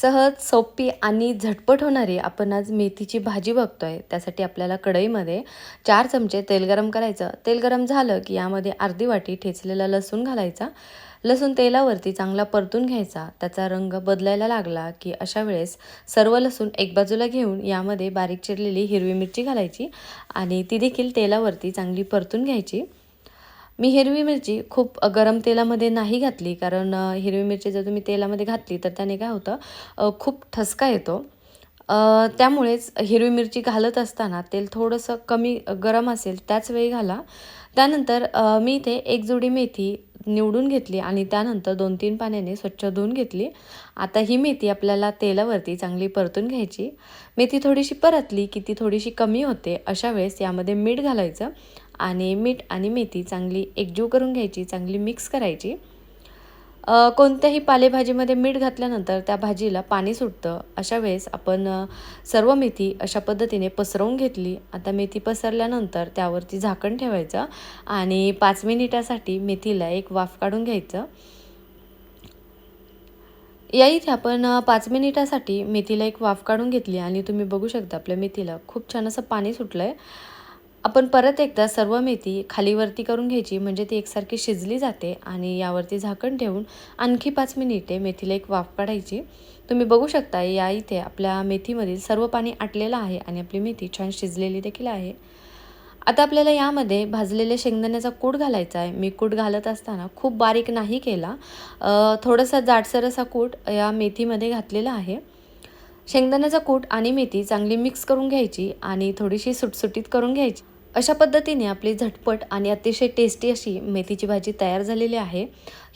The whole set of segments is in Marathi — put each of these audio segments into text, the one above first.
सहज सोपी आणि झटपट होणारी आपण आज मेथीची भाजी बघतो आहे त्यासाठी आपल्याला कढईमध्ये चार चमचे तेल गरम करायचं. तेल गरम झालं की यामध्ये अर्धी वाटी ठेचलेला लसूण घालायचा. लसूण तेलावरती चांगला परतून घ्यायचा. त्याचा रंग बदलायला लागला की अशा वेळेस सर्व लसूण एक बाजूला घेऊन यामध्ये बारीक चिरलेली हिरवी मिरची घालायची आणि ती देखील तेलावरती चांगली परतून घ्यायची. मी हिरवी मिरची खूप गरम तेलामध्ये नाही घातली. कारण हिरवी मिरची जर तुम्ही तेलामध्ये घातली तर त्याने काय होतं खूप ठसका येतो. त्यामुळेच हिरवी मिरची घालत असताना तेल थोडंसं कमी गरम असेल त्याच वेळी घाला. त्यानंतर मी इथे एक जोडी मेथी निवडून घेतली आणि त्यानंतर दोन तीन पाण्याने स्वच्छ धुवून घेतली. आता ही मेथी आपल्याला तेलावरती चांगली परतून घ्यायची. मेथी थोडीशी परतली की ती थोडीशी कमी होते. अशा वेळेस यामध्ये मीठ घालायचं. आणि मीठ आणि मेथी चांगली एकजीव करून घ्यायची चांगली मिक्स करायची. कोणत्याही पालेभाजीमध्ये मीठ घातल्यानंतर त्या भाजीला पाणी सुटतं. अशा वेळेस आपण सर्व मेथी अशा पद्धतीने पसरवून घेतली. आता मेथी पसरल्यानंतर त्यावरती झाकण ठेवायचं आणि पाच मिनिटासाठी मेथीला एक वाफ काढून घ्यायचं. या इथे आपण पाच मिनिटासाठी मेथीला एक वाफ काढून घेतली आणि तुम्ही बघू शकता आपल्या मेथीला खूप छान असं पाणी सुटलं आहे आपण परत एकदा सर्व मेथी खालीवरती करून घ्यायची म्हणजे ती एकसारखी शिजली जाते आणि यावरती झाकण ठेवून आणखी पाच मिनिटे मेथीला एक वाफ काढायची. तुम्ही बघू शकता या इथे आपल्या मेथीमधील सर्व पाणी आटलेलं आहे आणि आपली मेथी छान शिजलेली देखील आहे. आता आपल्याला यामध्ये भाजलेल्या शेंगदाण्याचा कूट घालायचा आहे. मी कूट घालत असताना खूप बारीक नाही केला. थोडासा जाडसर असा कूट या मेथीमध्ये घातलेला आहे. शेंगदाण्याचा कूट आणि मेथी चांगली मिक्स करून घ्यायची आणि थोडीशी सुटसुटीत करून घ्यायची. अशा पद्धतीने आपली झटपट आणि अतिशय टेस्टी अशी मेथीची भाजी तयार झालेली आहे.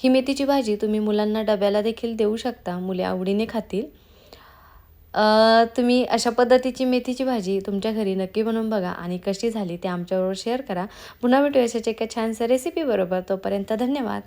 ही मेथीची भाजी तुम्ही मुलांना डब्याला देखील देऊ शकता मुले आवडीने खातील. तुम्ही अशा पद्धतीची मेथीची भाजी तुमच्या घरी नक्की बनवून बघा आणि कशी झाली ते आमच्याबरोबर शेअर करा. पुन्हा भेटूया अशाच एका छानशा रेसिपीबरोबर तोपर्यंत धन्यवाद.